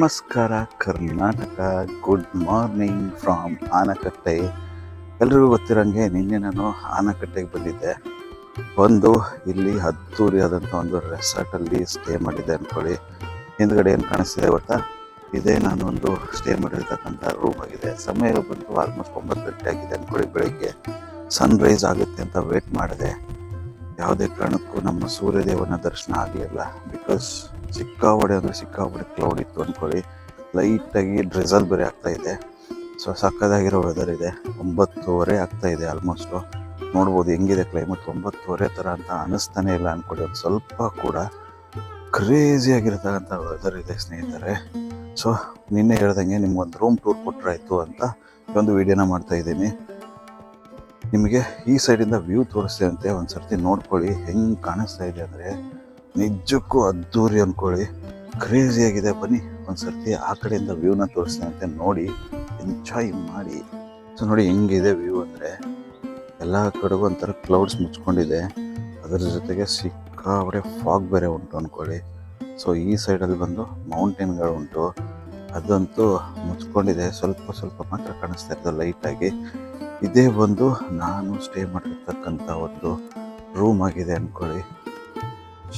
ನಮಸ್ಕಾರ, Karnataka. Good morning from Anakatte. ಎಲ್ರಿಗೂ ಗೊತ್ತಿರೋಂಗೆ ನಿನ್ನೆ ನಾನು ಆನಕಟ್ಟೆಗೆ ಬಂದಿದ್ದೆ. ಬಂದು ಇಲ್ಲಿ ಅದ್ದೂರಿಯಾದಂಥ ಒಂದು ರೆಸಾರ್ಟಲ್ಲಿ ಸ್ಟೇ ಮಾಡಿದ್ದೆ ಅಂದ್ಕೊಳ್ಳಿ. ಹಿಂದ್ಗಡೆ ಏನು ಕಾಣಿಸ್ತಿದೆ ಗೊತ್ತಾ? ಇದೇ ಒಂದು ಸ್ಟೇ ಮಾಡಿರ್ತಕ್ಕಂಥ ರೂಮ್ ಆಗಿದೆ. ಸಮಯ ಬಂದು ಆಲ್ಮೋಸ್ಟ್ ಒಂಬತ್ತು ಗಂಟೆ ಆಗಿದೆ ಅಂದ್ಕೊಳ್ಳಿ ಬೆಳಿಗ್ಗೆ. ಸನ್ರೈಸ್ ಆಗುತ್ತೆ ಅಂತ ವೇಟ್ ಮಾಡಿದೆ. ಯಾವುದೇ ಕಾರಣಕ್ಕೂ ನಮ್ಮ ಸೂರ್ಯದೇವನ ದರ್ಶನ ಆಗಲಿಲ್ಲ. ಬಿಕಾಸ್ ಸಿಕ್ಕಾಪಡೆ ಅಂದರೆ ಸಿಕ್ಕಾಪಡೆ ಕ್ಲೌಡ್ ಇತ್ತು ಅಂದ್ಕೊಳ್ಳಿ ಲೈಟಾಗಿ ಡ್ರೆಸಲ್ ಬೇರೆ ಆಗ್ತಾ ಇದೆ. ಸೊ ಸಕ್ಕದಾಗಿರೋ ವೆದರ್ ಇದೆ. ಒಂಬತ್ತುವರೆ ಆಗ್ತಾ ಇದೆ ಆಲ್ಮೋಸ್ಟು ನೋಡ್ಬೋದು ಹೆಂಗಿದೆ ಕ್ಲೈಮೇಟ್ ಒಂಬತ್ತುವರೆ ಥರ ಅಂತ ಅನ್ನಿಸ್ತಾನೆ ಇಲ್ಲ ಅಂದ್ಕೊಳ್ಳಿ ಒಂದು ಸ್ವಲ್ಪ ಕೂಡ ಕ್ರೇಜಿ ಆಗಿರ್ತಕ್ಕಂಥ ವೆದರ್ ಇದೆ ಸ್ನೇಹಿತರೆ. ಸೊ ನಿನ್ನೆ ಹೇಳ್ದಂಗೆ ನಿಮ್ಗೊಂದು ರೂಮ್ ಟೂರ್ ಕೊಟ್ಟರಾಯ್ತು ಅಂತ ಒಂದು ವಿಡಿಯೋನ ಮಾಡ್ತಾ ಇದ್ದೀನಿ. ನಿಮಗೆ ಈ ಸೈಡಿಂದ ವ್ಯೂ ತೋರಿಸ್ತೆ ಅಂತೆ ಒಂದು ಸರ್ತಿ ನೋಡ್ಕೊಳ್ಳಿ. ಹೆಂಗೆ ಕಾಣಿಸ್ತಾ ಇದೆ ಅಂದರೆ ನಿಜಕ್ಕೂ ಅದ್ದೂರಿ ಅಂದ್ಕೊಳ್ಳಿ ಕ್ರೇಜಿ ಆಗಿದೆ ಬನ್ನಿ. ಒಂದು ಸರ್ತಿ ಆ ಕಡೆಯಿಂದ ವ್ಯೂನ ತೋರಿಸ್ತೀನಂತೆ ನೋಡಿ. ಎಂಜಾಯ್ ಮಾಡಿ. ಸೊ ನೋಡಿ ಹೆಂಗಿದೆ ವ್ಯೂ ಅಂದರೆ. ಎಲ್ಲ ಕಡೆಗೂ ಒಂಥರ ಕ್ಲೌಡ್ಸ್ ಮುಚ್ಕೊಂಡಿದೆ. ಅದರ ಜೊತೆಗೆ ಸಿಕ್ಕಾಪಡೆ ಫಾಗ್ ಬೇರೆ ಉಂಟು ಅಂದ್ಕೊಳ್ಳಿ ಸೊ ಈ ಸೈಡಲ್ಲಿ ಬಂದು ಮೌಂಟೇನ್ಗಳು ಉಂಟು. ಅದಂತೂ ಮುಚ್ಕೊಂಡಿದೆ. ಸ್ವಲ್ಪ ಸ್ವಲ್ಪ ಮಾತ್ರ ಕಾಣಿಸ್ತಾ ಇರ್ತದೆ ಲೈಟಾಗಿ ಇದೇ ಬಂದು ನಾನು ಸ್ಟೇ ಮಾಡಿರ್ತಕ್ಕಂಥ ಒಂದು ರೂಮ್ ಆಗಿದೆ ಅಂದ್ಕೊಳ್ಳಿ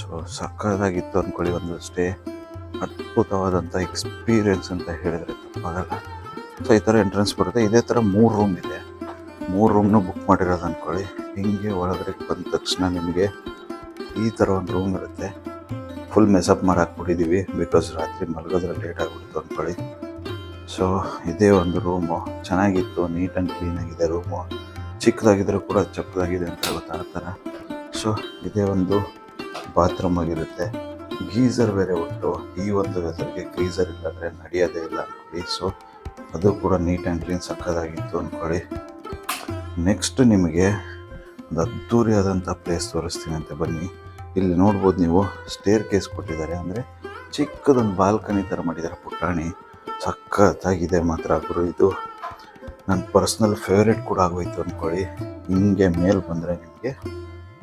ಸೊ ಸಕ್ಕತ್ತಾಗಿತ್ತು ಅಂದ್ಕೊಳ್ಳಿ ಒಂದು ಸ್ಟೇ ಅದ್ಭುತವಾದಂಥ ಎಕ್ಸ್ಪೀರಿಯನ್ಸ್ ಅಂತ ಹೇಳಿದರೆ ತಪ್ಪಾಗಲ್ಲ ಸೊ ಈ ಥರ ಎಂಟ್ರೆನ್ಸ್ ಬರುತ್ತೆ. ಇದೇ ಥರ ಮೂರು ರೂಮ್ ಇದೆ. ಮೂರು ರೂಮ್ನು ಬುಕ್ ಮಾಡಿರೋದು ಅಂದ್ಕೊಳ್ಳಿ ಹಿಂಗೆ ಒಳಗಡೆ ಬಂದ ತಕ್ಷಣ ನಿಮಗೆ ಈ ಥರ ಒಂದು ರೂಮ್ ಇರುತ್ತೆ. Full mess up ಹಾಕ್ಬಿಟ್ಟಿದ್ದೀವಿ. ಬಿಕಾಸ್ ರಾತ್ರಿ ಮಲಗೋದ್ರಲ್ಲಿ ಲೇಟ್ ಆಗಿಬಿಡ್ತು ಅಂದ್ಕೊಳ್ಳಿ ಸೊ ಇದೇ ಒಂದು ರೂಮು ಚೆನ್ನಾಗಿತ್ತು. ನೀಟ್ ಆ್ಯಂಡ್ ಕ್ಲೀನಾಗಿದೆ ರೂಮು ಚಿಕ್ಕದಾಗಿದ್ರೂ ಕೂಡ ಚಕ್ಕದಾಗಿದೆ ಅಂತ ಗೊತ್ತಾಗ್ತಾರೆ ಸೊ ಇದೇ ಒಂದು ಬಾತ್ರೂಮ್ ಆಗಿರುತ್ತೆ ಗೀಸರ್ ಬೇರೆ ಉಂಟು. ಈ ಒಂದು ವೆದರ್ಗೆ ಗೀಸರ್ ಇಲ್ಲಾಂದರೆ ನಡೆಯೋದೇ ಇಲ್ಲ ಅಂದ್ಕೊಳ್ಳಿ ಸೊ ಅದು ಕೂಡ ನೀಟ್ ಆ್ಯಂಡ್ ಕ್ಲೀನ್ ಸಕ್ಕದಾಗಿತ್ತು ಅಂದ್ಕೊಳ್ಳಿ ನೆಕ್ಸ್ಟ್ ನಿಮಗೆ ಒಂದು ಅದ್ದೂರಿಯಾದಂಥ ಪ್ಲೇಸ್ ತೋರಿಸ್ತೀನಿ ಅಂತ ಬನ್ನಿ. ಇಲ್ಲಿ ನೋಡ್ಬೋದು ನೀವು ಸ್ಟೇರ್ ಕೇಸ್ ಕೊಟ್ಟಿದ್ದಾರೆ. ಅಂದರೆ ಚಿಕ್ಕದೊಂದು ಬಾಲ್ಕನಿ ಥರ ಮಾಡಿದ್ದಾರೆ ಪುಟಾಣಿ. ಸಖತ್ತಾಗಿದೆ ಮಾತ್ರ ಗುರು ಇದು. ನನ್ನ ಪರ್ಸ್ನಲ್ ಫೇವ್ರೇಟ್ ಕೂಡ ಆಗೋಯ್ತು ಅಂದ್ಕೊಳ್ಳಿ ಹಿಂಗೆ ಮೇಲೆ ಬಂದರೆ ನಿಮಗೆ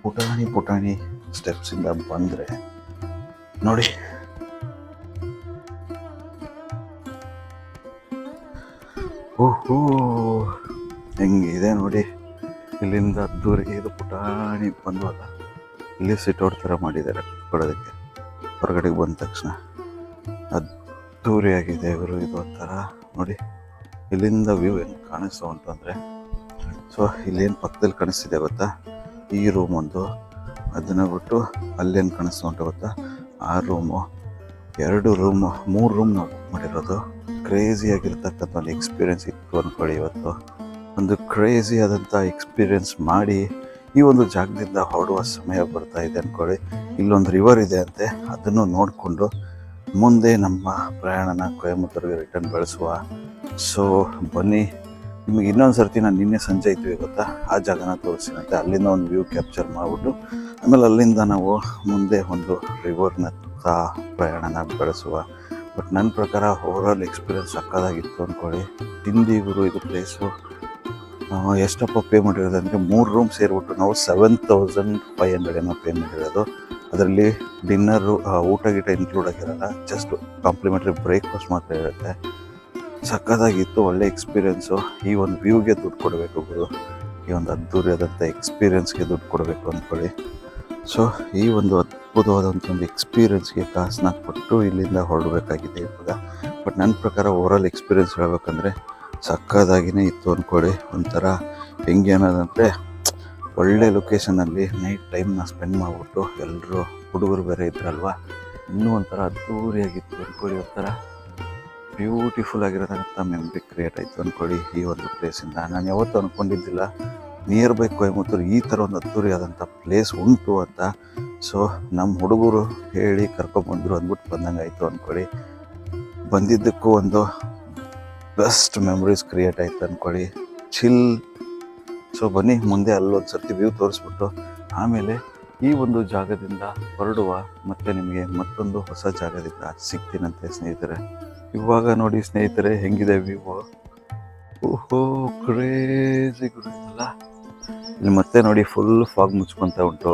ಪುಟಾಣಿ ಪುಟಾಣಿ. ಸ್ಟೆಪ್ಸಿಂದ ಬಂದರೆ ನೋಡಿ. ಓಹೋ, ಹೆಂಗಿದೆ ನೋಡಿ. ಇಲ್ಲಿಂದ ದೂರಿಗೆ ಇದು ಪುಟಾಣಿ ಬಂದವಲ್ಲ, ಇಲ್ಲಿ ಸಿಟೌಟ್ ಥರ ಮಾಡಿದ್ದಾರೆ ಕೊಡೋದಕ್ಕೆ. ಹೊರಗಡೆಗೆ ಬಂದ ತಕ್ಷಣ ಅದ್ದೂರಿಯಾಗಿದೆ ಇವರು ಇದು ಒಂಥರ ನೋಡಿ. ಇಲ್ಲಿಂದ ವ್ಯೂ ಹೆಂಗೆ ಕಾಣಿಸ್ತಾ ಅಂದರೆ, ಸೊ, ಇಲ್ಲೇನು ಪಕ್ಕದಲ್ಲಿ ಕಾಣಿಸ್ತಿದೆ ಗೊತ್ತಾ? ಈ ರೂಮ್ ಒಂದು ಅದನ್ನು ಬಿಟ್ಟು ಅಲ್ಲೇನು ಕಾಣಿಸ್ತು ಅಂತ ಗೊತ್ತಾ? ಆ ರೂಮು ಎರಡು ರೂಮು ಮೂರು ರೂಮ್ ನಾವು ಬುಕ್ ಮಾಡಿರೋದು. ಕ್ರೇಜಿಯಾಗಿರ್ತಕ್ಕಂಥ ಒಂದು ಎಕ್ಸ್ಪೀರಿಯೆನ್ಸ್ ಇತ್ತು ಅಂದ್ಕೊಳ್ಳಿ ಇವತ್ತು. ಒಂದು ಕ್ರೇಜಿ ಆದಂಥ ಎಕ್ಸ್ಪೀರಿಯೆನ್ಸ್ ಮಾಡಿ ಈ ಒಂದು ಜಾಗದಿಂದ ಹೊರಡುವ ಸಮಯ ಬರ್ತಾ ಇದೆ ಅಂದ್ಕೊಳ್ಳಿ ಇಲ್ಲೊಂದು ರಿವರ್ ಇದೆ ಅಂತೆ, ಅದನ್ನು ನೋಡಿಕೊಂಡು ಮುಂದೆ ನಮ್ಮ ಪ್ರಯಾಣನ ಕೊಯಮತ್ತೂರಿಗೆ ರಿಟರ್ನ್ ಬೆಳೆಸುವ. ಸೊ ಬನ್ನಿ. ನಿಮಗೆ ಇನ್ನೊಂದು ಸರ್ತಿ ನಾನು ನಿನ್ನೆ ಸಂಜೆ ಇದ್ವಿ ಗೊತ್ತಾ? ಆ ಜಾಗನ ತೋರಿಸ್ತೀನಂತೆ ಅಲ್ಲಿಂದ ಒಂದು ವ್ಯೂ ಕ್ಯಾಪ್ಚರ್ ಮಾಡಿಬಿಟ್ಟು ಆಮೇಲೆ ಅಲ್ಲಿಂದ ನಾವು ಮುಂದೆ ಒಂದು ರಿವರ್ನತ್ತ ಪ್ರಯಾಣನ ಬೆಳೆಸುವ. ಬಟ್ ನನ್ನ ಪ್ರಕಾರ ಓವರಾಲ್ ಎಕ್ಸ್ಪೀರಿಯನ್ಸ್ ಸಕ್ಕದಾಗಿತ್ತು ಅಂದ್ಕೊಳ್ಳಿ ತಿಂದಿಗುರು ಇದು ಪ್ಲೇಸು ಎಷ್ಟಪ್ಪ ಪೇ ಮಾಡಿರೋದು ಅಂದರೆ ಮೂರು ರೂಮ್ ಸೇರಿಬಿಟ್ಟು ನಾವು ಸೆವೆನ್ ತೌಸಂಡ್ ಫೈವ್ ಹಂಡ್ರೆಡ್ ಏನೋ ಪೇ ಮಾಡಿರೋದು. ಅದರಲ್ಲಿ ಡಿನ್ನರು ಊಟ ಗೀಟ ಇನ್ಕ್ಲೂಡ್ ಆಗಿರಲ್ಲ ಜಸ್ಟ್ ಕಾಂಪ್ಲಿಮೆಂಟ್ರಿ ಬ್ರೇಕ್ಫಾಸ್ಟ್ ಮಾತ್ರ ಇರುತ್ತೆ. ಸಕ್ಕತ್ತಾಗಿತ್ತು ಒಳ್ಳೆ ಎಕ್ಸ್ಪೀರಿಯೆನ್ಸು ಈ ಒಂದು ವ್ಯೂಗೆ ದುಡ್ಡು ಕೊಡಬೇಕು ಗುರು. ಈ ಒಂದು ಅದ್ದೂರಿಯಾದಂಥ ಎಕ್ಸ್ಪೀರಿಯೆನ್ಸ್ಗೆ ದುಡ್ಡು ಕೊಡಬೇಕು ಅಂದ್ಕೊಳ್ಳಿ ಸೊ ಈ ಒಂದು ಅದ್ಭುತವಾದಂಥ ಒಂದು ಎಕ್ಸ್ಪೀರಿಯೆನ್ಸ್ಗೆ ಕಾಸನ್ನ ಕೊಟ್ಟು ಇಲ್ಲಿಂದ ಹೊರಡಬೇಕಾಗಿದೆ ಇವಾಗ. ಬಟ್ ನನ್ನ ಪ್ರಕಾರ ಓವರಾಲ್ ಎಕ್ಸ್ಪೀರಿಯೆನ್ಸ್ ಹೇಳಬೇಕಂದ್ರೆ ಸಕ್ಕದಾಗಿನೇ ಇತ್ತು ಅಂದ್ಕೊಳ್ಳಿ ಒಂಥರ ಹೆಂಗೆ ಅನ್ನೋದಂದರೆ ಒಳ್ಳೆ ಲೊಕೇಶನಲ್ಲಿ ನೈಟ್ ಟೈಮ್ನ ಸ್ಪೆಂಡ್ ಮಾಡಿಬಿಟ್ಟು ಎಲ್ಲರೂ ಹುಡುಗರು ಬೇರೆ ಇದ್ರಲ್ವ? ಇನ್ನೂ ಒಂಥರ ಅದ್ದೂರಿಯಾಗಿತ್ತು ಅಂದ್ಕೊಳ್ಳಿ ಒಂಥರ ಬ್ಯೂಟಿಫುಲ್ ಆಗಿರೋದಂಥ ಮೆಮ್ರಿ ಕ್ರಿಯೇಟ್ ಆಯಿತು ಅಂದ್ಕೊಳ್ಳಿ ಈ ಒಂದು ಪ್ಲೇಸಿಂದ ನಾನು ಯಾವತ್ತೂ ಅಂದ್ಕೊಂಡಿದ್ದಿಲ್ಲ ನಿಯರ್ ಬೈ ಕೊಯಮತ್ತೂರು, ಈ ಥರ ಒಂದು ಅದ್ದೂರಿಯಾದಂಥ ಪ್ಲೇಸ್ ಉಂಟು ಅಂತ. ಸೊ ನಮ್ಮ ಹುಡುಗರು ಹೇಳಿ ಕರ್ಕೊಂಬಂದರು ಅಂದ್ಬಿಟ್ಟು ಬಂದಂಗೆ ಆಯಿತು ಅಂದ್ಕೊಳ್ಳಿ ಬಂದಿದ್ದಕ್ಕೂ ಒಂದು ಬೆಸ್ಟ್ ಮೆಮೊರೀಸ್ ಕ್ರಿಯೇಟ್ ಆಯಿತು ಅಂದ್ಕೊಳ್ಳಿ ಚಿಲ್ ಸೊ ಬನ್ನಿ, ಮುಂದೆ ಅಲ್ಲೊಂದು ಸರ್ತಿ ವ್ಯೂ ತೋರಿಸ್ಬಿಟ್ಟು ಆಮೇಲೆ ಈ ಒಂದು ಜಾಗದಿಂದ ಹೊರಡುವ ಮತ್ತೆ ನಿಮಗೆ ಮತ್ತೊಂದು ಹೊಸ ಜಾಗದಿಂದ ಸಿಗ್ತೀನಂತೆ ಸ್ನೇಹಿತರೆ. ಇವಾಗ ನೋಡಿ ಸ್ನೇಹಿತರೆ, ಹೆಂಗಿದೆ ವ್ಯೂ ಓಹೋ ಕ್ರೇಜಿ ಗುರುಲ್ಲ ಇಲ್ಲಿ ಮತ್ತೆ ನೋಡಿ ಫುಲ್ ಫಾಗ್ ಮುಚ್ಕೊತ ಉಂಟು.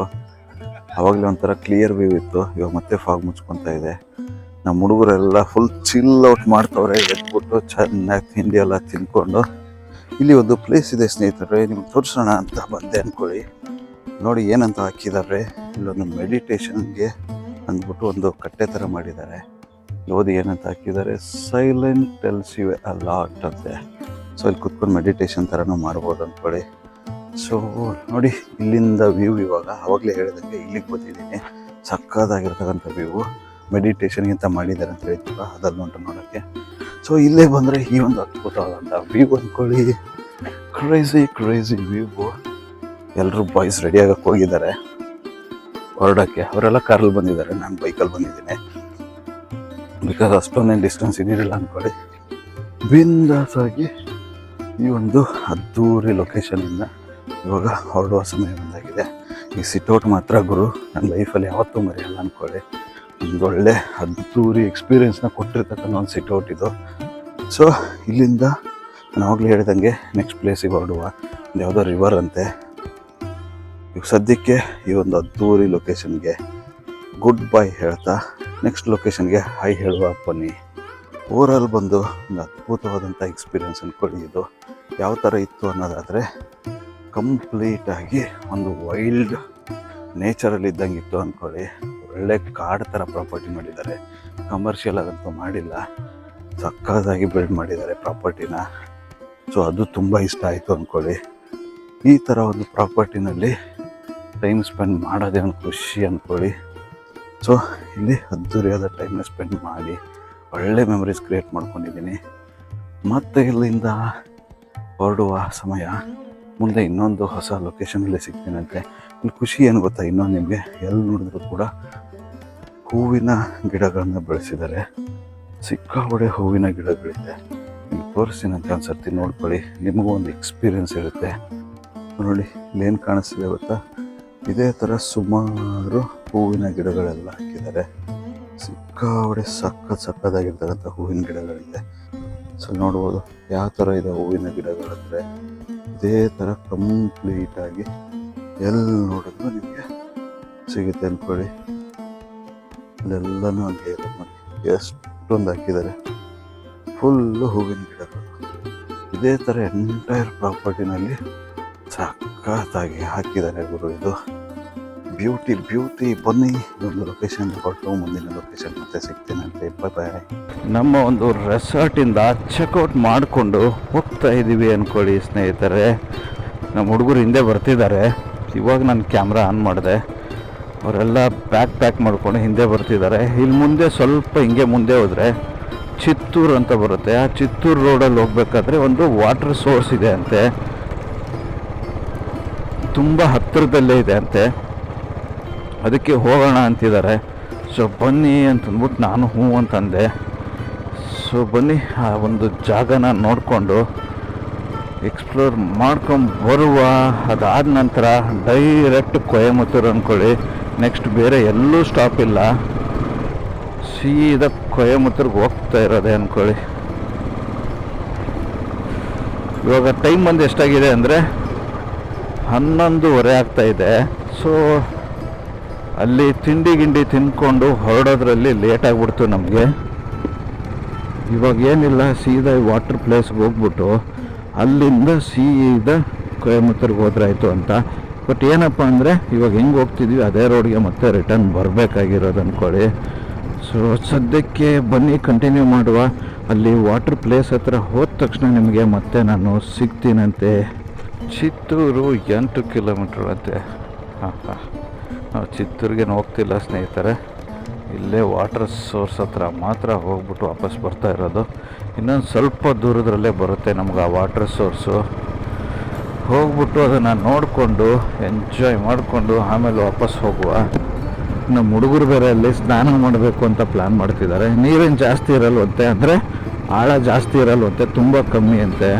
ಅವಾಗಲೇ ಒಂಥರ ಕ್ಲಿಯರ್ ವ್ಯೂ ಇತ್ತು. ಇವಾಗ ಮತ್ತೆ ಫಾಗ್ ಮುಚ್ಕೊತಾ ಇದೆ. ನಮ್ಮ ಹುಡುಗರೆಲ್ಲ ಫುಲ್ ಚಿಲ್ ಔಟ್ ಮಾಡ್ತವ್ರೆ, ಎದ್ಬಿಟ್ಟು ಚೆನ್ನಾಗಿ ತಿಂಡಿ ಎಲ್ಲ ತಿನ್ಕೊಂಡು. ಇಲ್ಲಿ ಒಂದು ಪ್ಲೇಸ್ ಇದೆ ಸ್ನೇಹಿತರೆ, ನಿಮ್ಗೆ ತೋರಿಸೋಣ ಅಂತ ಬಂದೆ ಅನ್ಕೊಳ್ಳಿ. ನೋಡಿ ಏನಂತ ಹಾಕಿದ್ದಾರೆ ಇಲ್ಲೊಂದು ಮೆಡಿಟೇಷನ್ಗೆ ಅಂದ್ಬಿಟ್ಟು ಒಂದು ಕಟ್ಟೆ ಥರ ಮಾಡಿದ್ದಾರೆ ಓದಿ ಏನಂತ ಹಾಕಿದ್ದಾರೆ silent tells you a lot ಅಂತೆ. ಸೊ ಇಲ್ಲಿ ಕುತ್ಕೊಂಡು ಮೆಡಿಟೇಷನ್ ಥರನೂ ಮಾಡ್ಬೋದು ಅಂದ್ಕೊಳ್ಳಿ ಸೊ ನೋಡಿ, ಇಲ್ಲಿಂದ ವ್ಯೂ ಇವಾಗ, ಅವಾಗಲೇ ಹೇಳಿದಂಗೆ ಇಲ್ಲಿಗೆ ಬಂದಿದ್ದೀನಿ ಸಕ್ಕದಾಗಿರ್ತಕ್ಕಂಥ ವ್ಯೂ ಮೆಡಿಟೇಷನ್ಗಿಂತ ಮಾಡಿದ್ದಾರೆ ಅಂತ ಹೇಳ್ತೀವ ಅದನ್ನು ಉಂಟು ನೋಡೋಕ್ಕೆ. ಸೊ ಇಲ್ಲೇ ಬಂದರೆ ಈ ಒಂದು ಅದ್ಭುತವಾದಂಥ ವ್ಯೂ ಅಂದ್ಕೊಳ್ಳಿ ಕ್ರೇಜಿ ಕ್ರೇಜಿ ವ್ಯೂ ಎಲ್ಲರೂ ಬಾಯ್ಸ್ ರೆಡಿ ಆಗಕ್ಕೆ ಹೋಗಿದ್ದಾರೆ. ಹೊರಡೋಕ್ಕೆ. ಅವರೆಲ್ಲ ಕಾರಲ್ಲಿ ಬಂದಿದ್ದಾರೆ. ನಾನು ಬೈಕಲ್ಲಿ ಬಂದಿದ್ದೀನಿ. ಬಿಕಾಸ್ ಅಷ್ಟೊಂದೇನು ಡಿಸ್ಟೆನ್ಸ್ ಇದಿರಲಿಲ್ಲ ಅಂದ್ಕೊಳ್ಳಿ ಬಿಂದಾಸಾಗಿ ಈ ಒಂದು ಅದ್ದೂರಿ ಲೊಕೇಶನಿಂದ ಇವಾಗ ಹೊರಡುವ ಸಮಯ ಬಂದಾಗಿದೆ. ಈ ಸಿಟೌಟ್ ಮಾತ್ರ ಗುರು, ನನ್ನ ಲೈಫಲ್ಲಿ ಯಾವತ್ತೂ ಮರೆಯಲ್ಲ ಅಂದ್ಕೊಳ್ಳಿ ಒಂದೊಳ್ಳೆ ಅದ್ದೂರಿ ಎಕ್ಸ್ಪೀರಿಯೆನ್ಸ್ನ ಕೊಟ್ಟಿರ್ತಕ್ಕಂಥ ಒಂದು ಸಿಟೌಟ್ ಇದು. ಸೊ ಇಲ್ಲಿಂದ ನಾನು ಆಗಲೇ ಹೇಳಿದಂಗೆ ನೆಕ್ಸ್ಟ್ ಪ್ಲೇಸಿಗೆ ಹೊರಡುವ. ಒಂದು ಯಾವುದೋ ರಿವರ್ ಅಂತೆ. ಈಗ ಸದ್ಯಕ್ಕೆ ಈ ಒಂದು ಅದ್ದೂರಿ ಲೊಕೇಶನ್ಗೆ ಗುಡ್ ಬೈ ಹೇಳ್ತಾ ನೆಕ್ಸ್ಟ್ ಲೊಕೇಶನ್ಗೆ ಹೈ ಹೇಳುವ ಬನ್ನಿ ಓವರಾಲ್ ಬಂದು ಒಂದು ಅದ್ಭುತವಾದಂಥ ಎಕ್ಸ್ಪೀರಿಯೆನ್ಸ್ ಅಂದ್ಕೊಳ್ಳಿ ಇದು. ಯಾವ ಥರ ಇತ್ತು ಅನ್ನೋದಾದರೆ ಕಂಪ್ಲೀಟಾಗಿ ಒಂದು ವೈಲ್ಡ್ ನೇಚರಲ್ಲಿ ಇದ್ದಂಗೆ ಇತ್ತು ಅಂದ್ಕೊಳ್ಳಿ ಒಳ್ಳೆ ಕಾಡ್ ಥರ ಪ್ರಾಪರ್ಟಿ ಮಾಡಿದ್ದಾರೆ. ಕಮರ್ಷಿಯಲ್ ಆಗಂತೂ ಮಾಡಿಲ್ಲ. ಸಕ್ಕತ್ತಾಗಿ ಬಿಲ್ಡ್ ಮಾಡಿದ್ದಾರೆ ಪ್ರಾಪರ್ಟಿನ. ಸೊ ಅದು ತುಂಬ ಇಷ್ಟ ಆಯಿತು ಅಂದ್ಕೊಳ್ಳಿ ಈ ಥರ ಒಂದು ಪ್ರಾಪರ್ಟಿನಲ್ಲಿ ಟೈಮ್ ಸ್ಪೆಂಡ್ ಮಾಡೋದೇ ಒಂದು ಖುಷಿ ಅಂದ್ಕೊಳ್ಳಿ ಸೊ ಇಲ್ಲಿ ಅದ್ದೂರಿಯಾದ ಟೈಮ್ನ ಸ್ಪೆಂಡ್ ಮಾಡಿ, ಒಳ್ಳೆ ಮೆಮರೀಸ್ ಕ್ರಿಯೇಟ್ ಮಾಡ್ಕೊಂಡಿದ್ದೀನಿ. ಮತ್ತು ಇಲ್ಲಿಂದ ಹೊರಡುವ ಸಮಯ. ಮುಂದೆ ಇನ್ನೊಂದು ಹೊಸ ಲೊಕೇಶನಲ್ಲಿ ಸಿಗ್ತೀನಂತೆ ಖುಷಿ ಏನು ಗೊತ್ತಾ? ಇನ್ನೊಂದು ನಿಮಗೆ ಎಲ್ಲಿ ನೋಡಿದ್ರು ಕೂಡ ಹೂವಿನ ಗಿಡಗಳನ್ನು ಬೆಳೆಸಿದ್ದಾರೆ. ಸಿಕ್ಕಾಪಡೆ ಹೂವಿನ ಗಿಡಗಳಿದೆ. ನಿಮ್ಗೆ ತೋರಿಸ್ತೀನಂತೆ ಒಂದು ಸರ್ತಿ ನೋಡ್ಕೊಳ್ಳಿ, ನಿಮಗೂ ಒಂದು ಎಕ್ಸ್ಪೀರಿಯನ್ಸ್ ಇರುತ್ತೆ. ನೋಡಿ ಇಲ್ಲೇನು ಕಾಣಿಸ್ತಿದೆ ಗೊತ್ತಾ? ಇದೇ ಥರ ಸುಮಾರು ಹೂವಿನ ಗಿಡಗಳೆಲ್ಲ ಹಾಕಿದ್ದಾರೆ. ಸಿಕ್ಕಾಪಡೆ ಸಕ್ಕತ್ ಸಕ್ಕದಾಗಿರ್ತಕ್ಕಂಥ ಹೂವಿನ ಗಿಡಗಳಿದೆ. ಸೊ ನೋಡ್ಬೋದು, ಯಾವ ಥರ ಇದೆ ಹೂವಿನ ಗಿಡಗಳಂದರೆ? ಇದೇ ಥರ ಕಂಪ್ಲೀಟಾಗಿ ಎಲ್ಲಿ ನೋಡಿದ್ರು ನಿಮಗೆ ಸಿಗುತ್ತೆ ಅಂದ್ಕೊಳ್ಳಿ ಅಲ್ಲೆಲ್ಲನೂ ಹಂಗೆ ಇದೆ ನೋಡಿ. ಎಷ್ಟೊಂದು ಹಾಕಿದ್ದಾರೆ. ಫುಲ್ಲು ಹೂವಿನ ಗಿಡಗಳು. ಇದೇ ಥರ ಎಂಟೈರ್ ಪ್ರಾಪರ್ಟಿನಲ್ಲಿ ಸಖತ್ತಾಗಿ ಹಾಕಿದ್ದಾರೆ ಗುರು ಇದು. ಬ್ಯೂಟಿ ಬ್ಯೂಟಿ ಬನ್ನಿ. ಒಂದು ಲೊಕೇಶನ್ ಕೊಟ್ಟು ಮುಂದಿನ ಲೊಕೇಶನ್ ಮತ್ತೆ ಸಿಗ್ತೀನಂತೆ. ಬಾಯ್ ನಮ್ಮ ಒಂದು ರೆಸಾರ್ಟಿಂದ ಚೆಕ್ಔಟ್ ಮಾಡಿಕೊಂಡು ಹೋಗ್ತಾ ಇದ್ದೀವಿ ಅಂದ್ಕೊಳ್ಳಿ ಸ್ನೇಹಿತರೆ. ನಮ್ಮ ಹುಡುಗರು ಹಿಂದೆ ಬರ್ತಿದ್ದಾರೆ. ಇವಾಗ ನಾನು ಕ್ಯಾಮ್ರಾ ಆನ್ ಮಾಡಿದೆ. ಅವರೆಲ್ಲ ಪ್ಯಾಕ್ ಪ್ಯಾಕ್ ಮಾಡ್ಕೊಂಡು ಹಿಂದೆ ಬರ್ತಿದ್ದಾರೆ. ಇಲ್ಲಿ ಮುಂದೆ ಸ್ವಲ್ಪ ಹಿಂಗೆ ಮುಂದೆ ಹೋದರೆ ಚಿತ್ತೂರು ಅಂತ ಬರುತ್ತೆ. ಆ ಚಿತ್ತೂರು ರೋಡಲ್ಲಿ ಹೋಗ್ಬೇಕಾದ್ರೆ ಒಂದು ವಾಟರ್ ಸೋರ್ಸ್ ಇದೆ ಅಂತೆ. ತುಂಬ ಹತ್ತಿರದಲ್ಲೇ ಇದೆ ಅಂತೆ. ಅದಕ್ಕೆ ಹೋಗೋಣ ಅಂತಿದ್ದಾರೆ. ಸೊ ಬನ್ನಿ ಅಂತಂದ್ಬಿಟ್ಟು ನಾನು ಹ್ಞೂ ಅಂತಂದೆ. ಸೊ ಬನ್ನಿ, ಆ ಒಂದು ಜಾಗನ ನೋಡಿಕೊಂಡು ಎಕ್ಸ್ಪ್ಲೋರ್ ಮಾಡ್ಕೊಂಡು ಬರುವ, ಅದಾದ ನಂತರ ಡೈರೆಕ್ಟ್ ಕೊಯಮತ್ತೂರು ಅಂದ್ಕೊಳ್ಳಿ. ನೆಕ್ಸ್ಟ್ ಬೇರೆ ಎಲ್ಲೂ ಸ್ಟಾಪ್ ಇಲ್ಲ. ಸೀದಾ ಕೊಯಮತ್ತೂರ್ಗೆ ಹೋಗ್ತಾ ಇರೋದೆ ಅಂದ್ಕೊಳ್ಳಿ. ಇವಾಗ ಟೈಮ್ ಬಂದು ಎಷ್ಟಾಗಿದೆ ಅಂದರೆ ಹನ್ನೊಂದುವರೆ ಆಗ್ತಾ ಇದೆ. ಸೊ ಅಲ್ಲಿ ತಿಂಡಿ ಗಿಂಡಿ ತಿಂದ್ಕೊಂಡು ಹೊರಡೋದ್ರಲ್ಲಿ ಲೇಟ್ ಆಗಿಬಿಡ್ತು ನಮಗೆ. ಇವಾಗ ಏನಿಲ್ಲ, ಸೀದಾ ವಾಟರ್ ಪ್ಲೇಸ್ಗೆ ಹೋಗ್ಬಿಟ್ಟು ಅಲ್ಲಿಂದ ಸೀದಾ ಕೊಯಮತ್ತೂರ್ಗೆ ಹೋದ್ರಾಯ್ತು ಅಂತ. ಬಟ್ ಏನಪ್ಪ ಅಂದರೆ, ಇವಾಗ ಹೆಂಗೆ ಹೋಗ್ತಿದ್ವಿ, ಅದೇ ರೋಡ್ಗೆ ಮತ್ತೆ ರಿಟರ್ನ್ ಬರಬೇಕಾಗಿರೋದು ಅಂದ್ಕೊಳ್ಳಿ ಸೊ ಸದ್ಯಕ್ಕೆ ಬನ್ನಿ ಕಂಟಿನ್ಯೂ ಮಾಡುವ. ಅಲ್ಲಿ ವಾಟರ್ ಪ್ಲೇಸ್ ಹತ್ರ ಹೋದ ತಕ್ಷಣ ನಿಮಗೆ ಮತ್ತೆ ನಾನು ಸಿಗ್ತೀನಂತೆ. ಚಿತ್ತೂರು ಎಂಟು ಕಿಲೋಮೀಟ್ರ್ ಅಂತೆ ಹಾಂ ಹಾಂ. ನಾವು ಚಿತ್ತೂರಿಗೆ ಹೋಗ್ತಿಲ್ಲ ಸ್ನೇಹಿತರೆ. ಇಲ್ಲೇ ವಾಟರ್ ಸೋರ್ಸ್ ಹತ್ರ ಮಾತ್ರ ಹೋಗ್ಬಿಟ್ಟು ವಾಪಸ್ ಬರ್ತಾ ಇರೋದು. ಇನ್ನೊಂದು ಸ್ವಲ್ಪ ದೂರದಲ್ಲೇ ಬರುತ್ತೆ ನಮ್ಗೆ ಆ ವಾಟರ್ ಸೋರ್ಸು ಹೋಗ್ಬಿಟ್ಟು ಅದನ್ನು ನೋಡಿಕೊಂಡು ಎಂಜಾಯ್ ಮಾಡಿಕೊಂಡು ಆಮೇಲೆ ವಾಪಸ್ ಹೋಗುವ. ನಮ್ಮ ಹುಡುಗರು ಬೇರೆ ಅಲ್ಲಿ ಸ್ನಾನ ಮಾಡಬೇಕು ಅಂತ ಪ್ಲ್ಯಾನ್ ಮಾಡ್ತಿದ್ದಾರೆ. ನೀರೇನು ಜಾಸ್ತಿ ಇರಲ್ವಂತೆ ಅಂದರೆ ಆಳ ಜಾಸ್ತಿ ಇರಲ್ವಂತೆ, ತುಂಬ ಕಮ್ಮಿ ಅಂತೆ.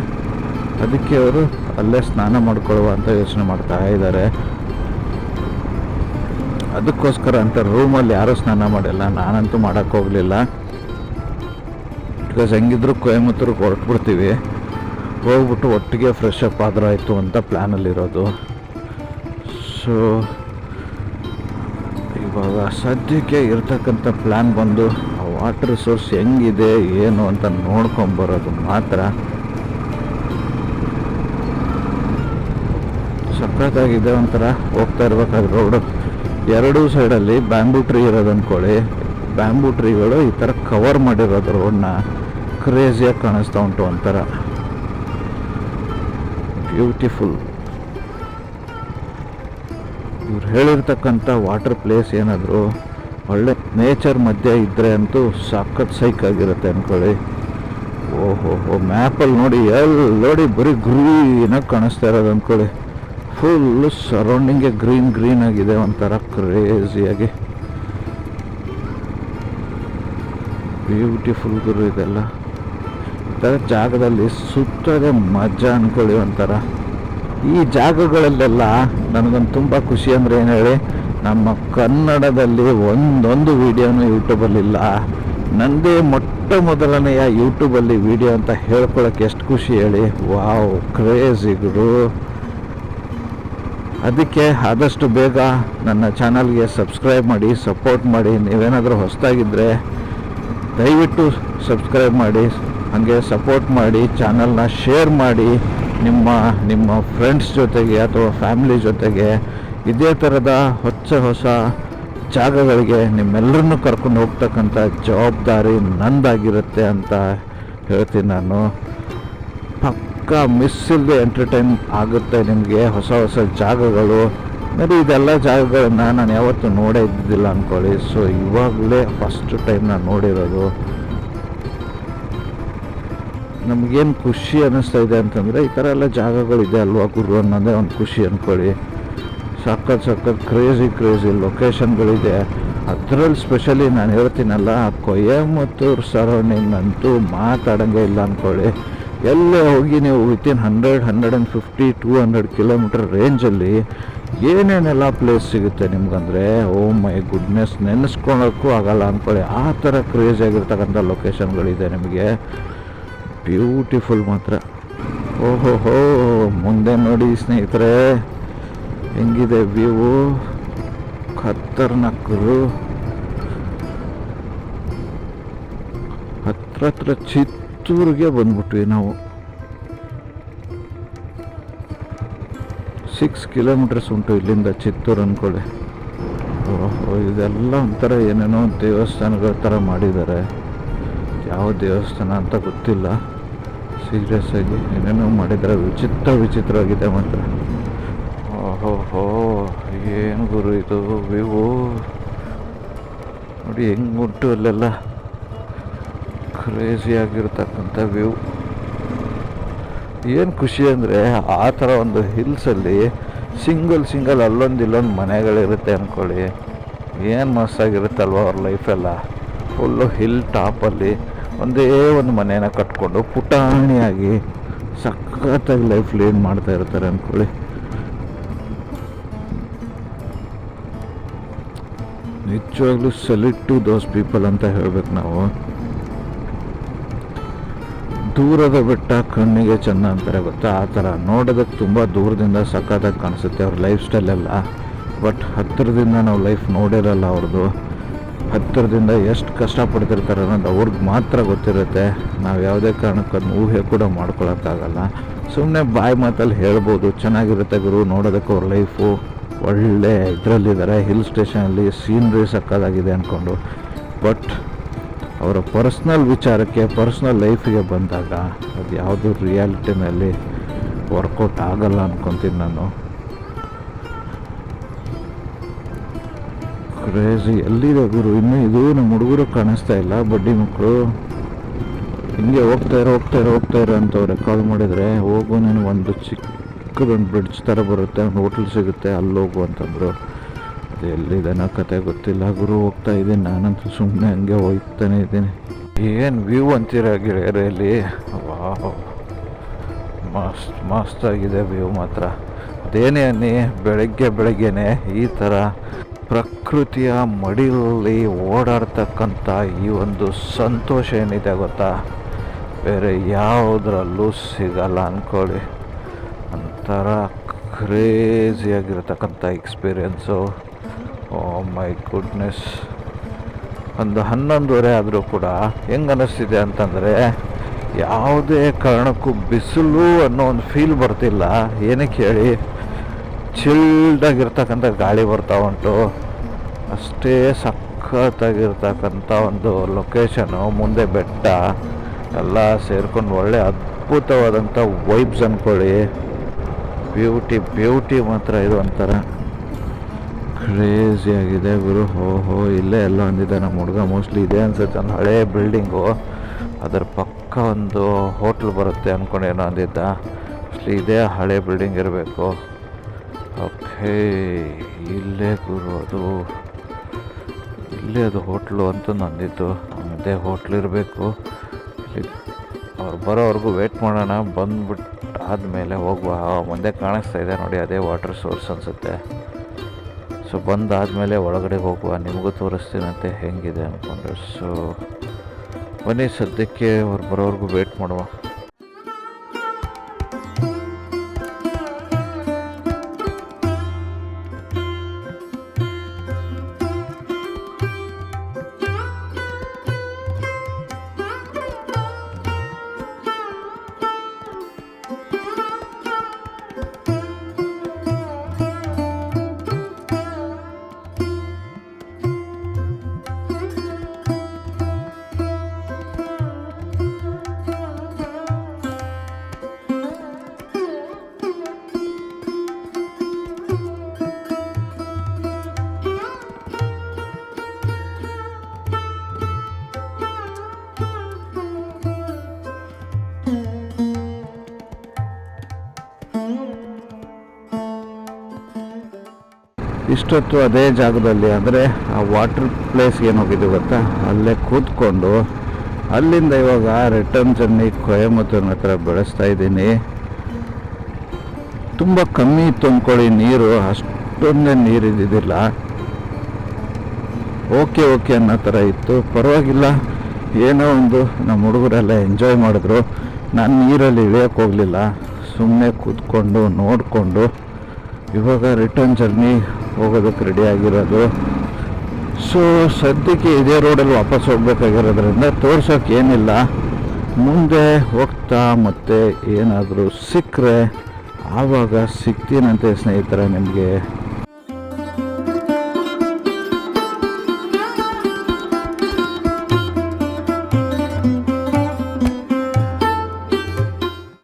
ಅದಕ್ಕೆ ಅವರು ಅಲ್ಲೇ ಸ್ನಾನ ಮಾಡ್ಕೊಳ್ಳುವ ಅಂತ ಯೋಚನೆ ಮಾಡ್ತಾ ಇದ್ದಾರೆ. ಅದಕ್ಕೋಸ್ಕರ ಅಂತ ರೂಮಲ್ಲಿ ಯಾರೂ ಸ್ನಾನ ಮಾಡಿಲ್ಲ. ನಾನಂತೂ ಮಾಡೋಕ್ಕೆ ಹೋಗಲಿಲ್ಲ. ಬಿಕಾಸ್ ಹೆಂಗಿದ್ರು ಕೊಯಮತ್ತೂರಿಗೆ ಹೊರಟ್ಬಿಡ್ತೀವಿ. ಹೋಗ್ಬಿಟ್ಟು ಒಟ್ಟಿಗೆ ಫ್ರೆಶ್ ಅಪ್ ಆದ್ರೆ ಆಯಿತು ಅಂತ ಪ್ಲ್ಯಾನಲ್ಲಿರೋದು ಸೊ ಇವಾಗ ಸದ್ಯಕ್ಕೆ ಇರ್ತಕ್ಕಂಥ ಪ್ಲ್ಯಾನ್ ಬಂದು ವಾಟರ್ ಸೋರ್ಸ್ ಹೆಂಗಿದೆ, ಏನು ಅಂತ ನೋಡ್ಕೊಂಬರೋದು ಮಾತ್ರ. ಸಖತ್ತಾಗಿದೆ ಒಂಥರ ಹೋಗ್ತಾ ಇರ್ಬೇಕಾದ್ರೆ ರೋಡು ಎರಡೂ ಸೈಡಲ್ಲಿ ಬ್ಯಾಂಬೂ ಟ್ರೀ ಇರೋದು ಅಂದ್ಕೊಳ್ಳಿ. ಬ್ಯಾಂಬೂ ಟ್ರೀಗಳು ಈ ಥರ ಕವರ್ ಮಾಡಿರೋದು ರೋಡ್ನ ಕ್ರೇಜಿಯಾಗಿ ಕಾಣಿಸ್ತಾ ಉಂಟು ಒಂಥರ. ಬ್ಯೂಟಿಫುಲ್ ಇವ್ರು ಹೇಳಿರ್ತಕ್ಕಂಥ ವಾಟರ್ ಪ್ಲೇಸ್ ಏನಾದರೂ ಒಳ್ಳೆ ನೇಚರ್ ಮಧ್ಯೆ ಇದ್ದರೆ ಅಂತೂ ಸಖತ್ ಸೈಕ್ ಆಗಿರುತ್ತೆ ಅಂದ್ಕೊಳ್ಳಿ ಓಹೋ ಮ್ಯಾಪಲ್ಲಿ ನೋಡಿ, ಎಲ್ಲ ನೋಡಿ ಬರೀ ಗ್ರೀನಾಗಿ ಕಾಣಿಸ್ತಾ ಇರೋದು ಅಂದ್ಕೊಳ್ಳಿ ಫುಲ್ಲು ಸರೌಂಡಿಂಗೆ ಗ್ರೀನ್ ಗ್ರೀನ್ ಆಗಿದೆ, ಒಂಥರ ಕ್ರೇಜಿಯಾಗಿ ಬ್ಯೂಟಿಫುಲ್ ಗುರು ಇದೆಲ್ಲ. ಈ ಥರ ಜಾಗದಲ್ಲಿ ಸುತ್ತದೆ ಮಜಾ ಅನ್ಕೊಳ್ಳಿ ಒಂಥರ. ಈ ಜಾಗಗಳಲ್ಲೆಲ್ಲ ನನಗೊಂದು ತುಂಬ ಖುಷಿ ಅಂದರೆ ಏನು ಹೇಳಿ, ನಮ್ಮ ಕನ್ನಡದಲ್ಲಿ ಒಂದೊಂದು ವಿಡಿಯೋನು ಯೂಟ್ಯೂಬಲ್ಲಿಲ್ಲ ನಂದೇ ಮೊಟ್ಟ ಮೊದಲನೆಯ ಯೂಟ್ಯೂಬಲ್ಲಿ ವಿಡಿಯೋ ಅಂತ ಹೇಳ್ಕೊಳಕ್ಕೆ ಎಷ್ಟು ಖುಷಿ ಹೇಳಿ. ವಾವ್ ಕ್ರೇಜಿ ಗುರು. ಅದಕ್ಕೆ ಆದಷ್ಟು ಬೇಗ ನನ್ನ ಚಾನಲ್ಗೆ ಸಬ್ಸ್ಕ್ರೈಬ್ ಮಾಡಿ, ಸಪೋರ್ಟ್ ಮಾಡಿ. ನೀವೇನಾದರೂ ಹೊಸದಾಗಿದ್ದರೆ ದಯವಿಟ್ಟು ಸಬ್ಸ್ಕ್ರೈಬ್ ಮಾಡಿ, ಹಾಗೆ ಸಪೋರ್ಟ್ ಮಾಡಿ, ಚಾನಲ್ನ ಶೇರ್ ಮಾಡಿ. ನಿಮ್ಮ ನಿಮ್ಮ ಫ್ರೆಂಡ್ಸ್ ಜೊತೆಗೆ ಅಥವಾ ಫ್ಯಾಮಿಲಿ ಜೊತೆಗೆ ಇದೇ ಥರದ ಹೊಸ ಹೊಸ ಜಾಗಗಳಿಗೆ ನಿಮ್ಮೆಲ್ಲರನ್ನೂ ಕರ್ಕೊಂಡು ಹೋಗ್ತಕ್ಕಂಥ ಜವಾಬ್ದಾರಿ ನಂದಾಗಿರುತ್ತೆ ಅಂತ ಹೇಳ್ತೀನಿ ನಾನು. ಪಕ್ಕ ಮಿಸ್ ಇಲ್ಲದೆ ಎಂಟರ್ಟೈನ್ ಆಗುತ್ತೆ ನಿಮಗೆ ಹೊಸ ಹೊಸ ಜಾಗಗಳು. ಮೇಬಿ ಇದೆಲ್ಲ ಜಾಗಗಳನ್ನು ನಾನು ಯಾವತ್ತೂ ನೋಡೇ ಇದ್ದಿದ್ದಿಲ್ಲ ಅಂದ್ಕೊಳ್ಳಿ ಸೊ ಇವಾಗಲೇ ಫಸ್ಟ್ ಟೈಮ್ ನಾನು ನೋಡಿರೋದು. ನಮಗೇನು ಖುಷಿ ಅನ್ನಿಸ್ತಾ ಇದೆ ಅಂತಂದರೆ ಈ ಥರ ಎಲ್ಲ ಜಾಗಗಳಿದೆ ಅಲ್ವಾ ಗುರು ಅನ್ನೋದೇ ಒಂದು ಖುಷಿ ಅಂದ್ಕೊಳ್ಳಿ ಸಖತ್ ಸಖತ್ ಕ್ರೇಜಿ ಕ್ರೇಜಿ ಲೊಕೇಶನ್ಗಳಿದೆ ಅದರಲ್ಲಿ ಸ್ಪೆಷಲಿ ನಾನು ಹೇಳ್ತೀನಲ್ಲ, ಕೊಯಮತ್ತೂರು ಸರೌಂಡಿಂಗ್ ಅಂತೂ ಮಾತಾಡೋಂಗೆ ಇಲ್ಲ ಅಂದ್ಕೊಳ್ಳಿ ಎಲ್ಲೇ ಹೋಗಿ ನೀವು within hundred hundred and fifty two hundred kilometre ರೇಂಜಲ್ಲಿ ಏನೇನೆಲ್ಲ ಪ್ಲೇಸ್ ಸಿಗುತ್ತೆ ನಿಮ್ಗಂದರೆ ಓ ಮೈ ಗುಡ್ನೆಸ್ ನೆನೆಸ್ಕೊಳಕ್ಕೂ ಆಗಲ್ಲ ಅಂದ್ಕೊಳ್ಳಿ ಆ ಥರ ಕ್ರೇಜ್ ಆಗಿರ್ತಕ್ಕಂಥ ಲೊಕೇಶನ್ಗಳಿದೆ ನಿಮಗೆ. ಬ್ಯೂಟಿಫುಲ್ ಮಾತ್ರ. ಓಹೋ ಹೋ ಮುಂದೆ ನೋಡಿ ಸ್ನೇಹಿತರೆ. ಹೆಂಗಿದೆ ವ್ಯೂ ಖತರ್ನಾಕ್ರು ಹತ್ರ ಹತ್ರ ಚಿತ್ತೂರಿಗೆ ಬಂದ್ಬಿಟ್ವಿ ನಾವು. ಸಿಕ್ಸ್ ಕಿಲೋಮೀಟರ್ಸ್ ಉಂಟು ಇಲ್ಲಿಂದ ಚಿತ್ತೂರು ಅಂದ್ಕೊಳ್ಳಿ ಓಹೋ, ಇದೆಲ್ಲ ಒಂಥರ ಏನೇನೋ ದೇವಸ್ಥಾನಗಳ ಥರ ಮಾಡಿದ್ದಾರೆ. ಯಾವ ದೇವಸ್ಥಾನ ಅಂತ ಗೊತ್ತಿಲ್ಲ. ಸೀರಿಯಸ್ ಆಗಿ ಏನೇನೋ ಮಾಡಿದ್ದಾರೆ. ವಿಚಿತ್ರ ವಿಚಿತ್ರವಾಗಿದೆ ಮಾತ್ರ. ಓಹೋ ಹೋ ಏನು ಗುರು ಇದು? ವಿವೋ ನೋಡಿ ಹೆಂಗೆ ಉಂಟು ಅಲ್ಲೆಲ್ಲ. ಕ್ರೇಜಿ ಆಗಿರ್ತಕ್ಕಂಥ ವ್ಯೂ ಏನು ಖುಷಿ ಅಂದರೆ ಆ ಥರ ಒಂದು ಹಿಲ್ಸಲ್ಲಿ ಸಿಂಗಲ್ ಸಿಂಗಲ್ ಅಲ್ಲೊಂದು ಇಲ್ಲೊಂದು ಮನೆಗಳಿರುತ್ತೆ ಅಂದ್ಕೊಳ್ಳಿ ಏನು ಮಸ್ತಾಗಿರುತ್ತಲ್ವ ಅವ್ರ ಲೈಫೆಲ್ಲ ಫುಲ್ಲು ಹಿಲ್ ಟಾಪಲ್ಲಿ ಒಂದೇ ಒಂದು ಮನೇನ ಕಟ್ಕೊಂಡು ಪುಟಾಣಿಯಾಗಿ ಸಖತ್ತಾಗಿ ಲೈಫ್ ಲೀಡ್ ಮಾಡ್ತಾ ಇರ್ತಾರೆ ಅಂದ್ಕೊಳ್ಳಿ ನಿಜವಾಗ್ಲೂ ಸೆಲೆಕ್ಟ್ ಟು ದೋಸ್ ಪೀಪಲ್ ಅಂತ ಹೇಳ್ಬೇಕು ನಾವು. ದೂರದ ಬೆಟ್ಟ ಕಣ್ಣಿಗೆ ಚೆನ್ನ ಅಂತಾರೆ ಗೊತ್ತಾ? ಆ ಥರ ನೋಡೋದಕ್ಕೆ ತುಂಬ ದೂರದಿಂದ ಸಖತ್ತಾಗಿ ಕಾಣಿಸುತ್ತೆ ಅವ್ರ ಲೈಫ್ ಸ್ಟೈಲ್ ಎಲ್ಲ. ಬಟ್ ಹತ್ತಿರದಿಂದ ನಾವು ಲೈಫ್ ನೋಡಿರಲ್ಲ ಅವ್ರದ್ದು. ಹತ್ತಿರದಿಂದ ಎಷ್ಟು ಕಷ್ಟಪಡ್ತಿರ್ತಾರೆ ಅನ್ನೋದು ಅವ್ರಿಗೆ ಮಾತ್ರ ಗೊತ್ತಿರುತ್ತೆ. ನಾವು ಯಾವುದೇ ಕಾರಣಕ್ಕೆ ಅದನ್ನ ಊಹೆ ಕೂಡ ಮಾಡ್ಕೊಳಕ್ಕಾಗಲ್ಲ. ಸುಮ್ಮನೆ ಬಾಯಿ ಮಾತಲ್ಲಿ ಹೇಳ್ಬೋದು, ಚೆನ್ನಾಗಿರುತ್ತೆ ಗುರು, ನೋಡೋದಕ್ಕೆ ಅವ್ರ ಲೈಫು ಒಳ್ಳೆ ಇದರಲ್ಲಿದ್ದಾರೆ. ಹಿಲ್ ಸ್ಟೇಷನಲ್ಲಿ ಸೀನ್ರಿ ಸಕ್ಕದಾಗಿದೆ ಅಂದ್ಕೊಂಡು ಬಟ್ ಅವರ ಪರ್ಸ್ನಲ್ ವಿಚಾರಕ್ಕೆ, ಪರ್ಸ್ನಲ್ ಲೈಫಿಗೆ ಬಂದಾಗ ಅದು ಯಾವುದು ರಿಯಾಲಿಟಿನಲ್ಲಿ ವರ್ಕೌಟ್ ಆಗಲ್ಲ ಅನ್ಕೊತೀನಿ ನಾನು. ಕ್ರೇಜಿ ಎಲ್ಲಿದೆ ಗುರು? ಇನ್ನೂ ಇದು ನಮ್ಮ ಹುಡುಗರು ಕಾಣಿಸ್ತಾ ಇಲ್ಲ, ಬಡ್ಡಿ ಮಕ್ಕಳು. ಹಿಂಗೆ ಹೋಗ್ತಾ ಇರೋ ಹೋಗ್ತಾ ಇರೋ ಹೋಗ್ತಾ ಇರೋ ಅಂತವ್ರೆ ಕಾಲ್ ಮಾಡಿದರೆ, ಹೋಗು ನಾನು ಒಂದು ಚಿಕ್ಕದೊಂದು ಬ್ರಿಡ್ಜ್ ಥರ ಬರುತ್ತೆ, ಒಂದು ಹೋಟ್ಲ್ ಸಿಗುತ್ತೆ ಅಲ್ಲಿ ಹೋಗು ಅಂತಂದರು. ಅದು ಎಲ್ಲಿದೆ ನಾ ಕತೆ ಗೊತ್ತಿಲ್ಲ. ಗುರು ಹೋಗ್ತಾ ಇದ್ದೀನಿ. ನಾನಂತೂ ಸುಮ್ಮನೆ ಹಂಗೆ ಹೋಗ್ತಾನೆ ಇದ್ದೀನಿ. ಏನು ವ್ಯೂ ಅಂತೀರ ವಾಹ್ ವಾವ್. ಮಸ್ತ್ ಮಸ್ತಾಗಿದೆ ವ್ಯೂ ಮಾತ್ರ. ಅದೇನೇ ಅನ್ನಿ? ಬೆಳಗ್ಗೆ ಬೆಳಗ್ಗೆನೆ ಈ ಥರ ಪ್ರಕೃತಿಯ ಮಡಿಲಲ್ಲಿ ಓಡಾಡ್ತಕ್ಕಂಥ ಈ ಒಂದು ಸಂತೋಷ ಏನಿದೆ ಗೊತ್ತಾ? ಬೇರೆ ಯಾವುದ್ರಲ್ಲೂ ಸಿಗಲ್ಲ ಅಂದ್ಕೊಳ್ಳಿ ಒಂಥರ ಕ್ರೇಜಿಯಾಗಿರ್ತಕ್ಕಂಥ ಎಕ್ಸ್ಪೀರಿಯೆನ್ಸು ಓ ಮೈ ಗುಡ್ನೆಸ್ ಒಂದು ಹನ್ನೊಂದುವರೆ ಆದರೂ ಕೂಡ ಹೆಂಗೆ ಅನ್ನಿಸ್ತಿದೆ ಅಂತಂದರೆ ಯಾವುದೇ ಕಾರಣಕ್ಕೂ ಬಿಸಿಲು ಅನ್ನೋ ಒಂದು ಫೀಲ್ ಬರ್ತಿಲ್ಲ. ಏನಕ್ಕೆ ಹೇಳಿ ಚಿಲ್ಡಾಗಿರ್ತಕ್ಕಂಥ ಗಾಳಿ ಬರ್ತಾ ಉಂಟು. ಅಷ್ಟೇ ಸಖತ್ತಾಗಿರ್ತಕ್ಕಂಥ ಒಂದು ಲೊಕೇಶನು ಮುಂದೆ ಬೆಟ್ಟ, ಎಲ್ಲ ಸೇರ್ಕೊಂಡು ಒಳ್ಳೆ ಅದ್ಭುತವಾದಂಥ ವೈಬ್ಸ್ ಅಂದ್ಕೊಳ್ಳಿ ಬ್ಯೂಟಿ ಬ್ಯೂಟಿ ಮಾತ್ರ ಇದು ಒಂಥರ ಕ್ರೇಜಿ ಆಗಿದೆ ಗುರು. ಹೋ ಹೋ, ಇಲ್ಲೇ ಎಲ್ಲ ಅಂದಿದ್ದೆ ನಮ್ಮ ಹುಡುಗ. ಮೋಸ್ಟ್ಲಿ ಇದೆ ಅನ್ಸುತ್ತೆ. ಒಂದು ಹಳೆ ಬಿಲ್ಡಿಂಗು ಅದರ ಪಕ್ಕ ಒಂದು ಹೋಟ್ಲ್ ಬರುತ್ತೆ ಅಂದ್ಕೊಂಡೇನೋ ಅಂದಿದ್ದ. ಮೋಸ್ಟ್ಲಿ ಇದೇ, ಹಳೆ ಬಿಲ್ಡಿಂಗ್ ಇರಬೇಕು. ಓಕೆ ಇಲ್ಲೇ ಗುರು ಅದು. ಇಲ್ಲೇ ಅದು ಹೋಟ್ಲು ಅಂತ ನಂದಿತ್ತು ಅದೇ ಹೋಟ್ಲ್ ಇರಬೇಕು. ಅವ್ರು ಬರೋವರೆಗೂ ವೇಟ್ ಮಾಡೋಣ. ಬಂದ್ಬಿಟ್ಟು ಆದಮೇಲೆ ಹೋಗುವ. ಮುಂದೆ ಕಾಣಿಸ್ತಾ ಇದೆ ನೋಡಿ, ಅದೇ ವಾಟರ್ ಸೋರ್ಸ್ ಅನಿಸುತ್ತೆ. ಸೊ, ಬಂದಾದಮೇಲೆ ಒಳಗಡೆ ಹೋಗುವ, ನಿಮಗೂ ತೋರಿಸ್ತೀನಂತೆ ಹೆಂಗಿದೆ ಅಂದ್ಕೊಂಡ್ರೆ ಸೊ, ಬನ್ನಿ, ಸದ್ಯಕ್ಕೆ ಅವ್ರು ಬರೋವರೆಗೂ ವೇಟ್ ಮಾಡುವ. ಇಷ್ಟೊತ್ತು ಅದೇ ಜಾಗದಲ್ಲಿ ಅಂದರೆ ಆ ವಾಟರ್ ಪ್ಲೇಸ್ಗೆ ಏನು ಹೋಗಿದ್ದು ಗೊತ್ತಾ? ಅಲ್ಲೇ ಕೂತ್ಕೊಂಡು ಅಲ್ಲಿಂದ ಇವಾಗ ರಿಟರ್ನ್ ಜರ್ನಿ ಕೊಯಮತ್ತೂರಿನ ಹತ್ರ ಬೆಳೆಸ್ತಾ ಇದ್ದೀನಿ. ತುಂಬ ಕಮ್ಮಿ ಇತ್ತು ಅಂದ್ಕೊಳ್ಳಿ ನೀರು, ಅಷ್ಟೊಂದೇ ನೀರು ಇದ್ದಿದ್ದಿಲ್ಲ. ಓಕೆ ಓಕೆ ಅನ್ನೋ ಥರ ಇತ್ತು. ಪರವಾಗಿಲ್ಲ. ಏನೋ ಒಂದು ನಮ್ಮ ಹುಡುಗರೆಲ್ಲ ಎಂಜಾಯ್ ಮಾಡಿದ್ರು. ನಾನು ನೀರಲ್ಲಿ ಇಳಿಯೋಕ್ಕೆ ಹೋಗಲಿಲ್ಲ. ಸುಮ್ಮನೆ ಕೂತ್ಕೊಂಡು ನೋಡಿಕೊಂಡು ಇವಾಗ ರಿಟರ್ನ್ ಜರ್ನಿ ಹೋಗೋದಕ್ಕೆ ರೆಡಿ ಆಗಿರೋದು. ಸೊ ಸದ್ಯಕ್ಕೆ ಇದೇ ರೋಡಲ್ಲಿ ವಾಪಸ್ ಹೋಗ್ಬೇಕಾಗಿರೋದ್ರಿಂದ ತೋರ್ಸೋಕೆ ಏನಿಲ್ಲ. ಮುಂದೆ ಹೋಗ್ತಾ ಮತ್ತೆ ಏನಾದರೂ ಸಿಕ್ಕರೆ ಆವಾಗ ಸಿಗ್ತೀನಂತೆ ಸ್ನೇಹಿತರೆ, ನಿಮಗೆ